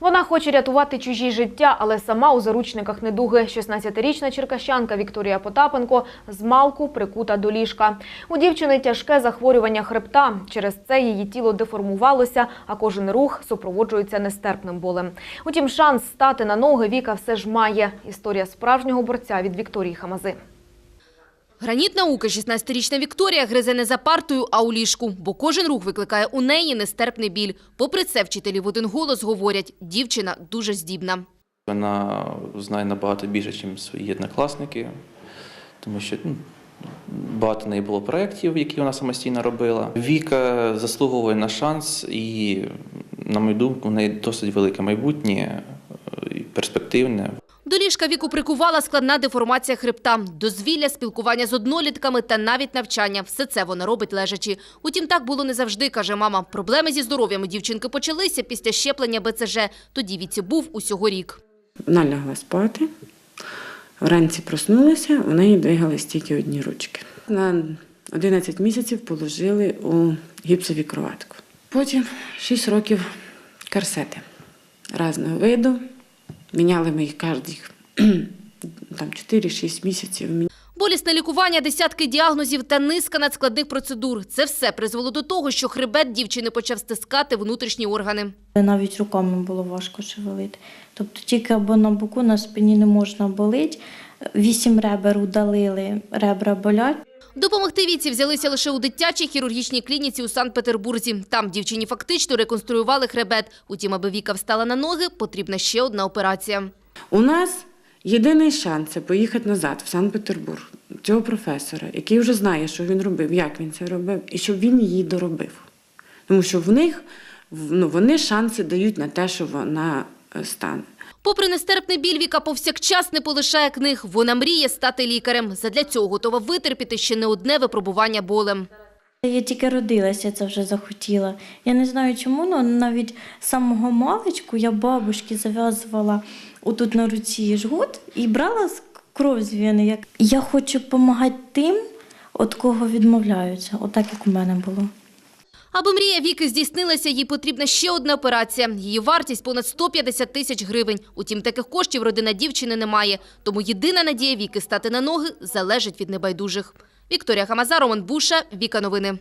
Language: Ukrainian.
Вона хоче рятувати чужі життя, але сама у заручниках недуги. 16-річна черкащанка Вікторія Потапенко з малку прикута до ліжка. У дівчини тяжке захворювання хребта. Через це її тіло деформувалося, а кожен рух супроводжується нестерпним болем. Утім, шанс стати на ноги Віка все ж має. Історія справжнього борця від Вікторії Хамази. Граніт науки 16-річна Вікторія гризе не за партою, а у ліжку, бо кожен рух викликає у неї нестерпний біль. Попри це, вчителі в один голос говорять, дівчина дуже здібна. Вона знає набагато більше, ніж свої однокласники, тому що ну, багато неї було проєктів, які вона самостійно робила. Віка заслуговує на шанс, і, на мою думку, в неї досить велике майбутнє е, і перспективне. До ліжка віку прикувала складна деформація хребта, дозвілля, спілкування з однолітками та навіть навчання. Все це вона робить лежачи. Утім, так було не завжди, каже мама. Проблеми зі здоров'ям у дівчинки почалися після щеплення БЦЖ. Тоді віці був усього рік. Вона лягла спати, вранці проснулася, у неї двигались тільки одні ручки. На 11 місяців положили у гіпсові кроватку. Потім 6 років корсети різного виду. Міняли ми їх кожних там 4-6 місяців. Болісне лікування, десятки діагнозів та низка надскладних процедур. Це все призвело до того, що хребет дівчини почав стискати внутрішні органи. Навіть руками було важко шевелити. Тобто тільки або на боку, на спині не можна болить. Вісім ребер удалили, ребра болять. Допомогти віці взялися лише у дитячій хірургічній клініці у Санкт-Петербурзі. Там дівчині фактично реконструювали хребет. Утім, аби Віка встала на ноги, потрібна ще одна операція. У нас єдиний шанс це поїхати назад в Санкт-Петербург цього професора, який вже знає, що він робив, як він це робив, і щоб він її доробив. Тому що в них ну, вони шанси дають на те, що вона е, стане. Попри нестерпний біль, Віка повсякчас не полишає книг. Вона мріє стати лікарем. Задля цього готова витерпіти ще не одне випробування болем. Я тільки родилася, це вже захотіла. Я не знаю чому, але навіть самого маличку я бабушки зав'язувала отут на руці жгут і брала кров з вени. Як... Я хочу допомагати тим, від кого відмовляються, отак як у мене було. Аби мрія Віки здійснилася, їй потрібна ще одна операція. Її вартість понад 150 тисяч гривень. Утім, таких коштів родина дівчини не має. Тому єдина надія Віки стати на ноги залежить від небайдужих. Вікторія Хамаза, Роман Буша, Віка Новини.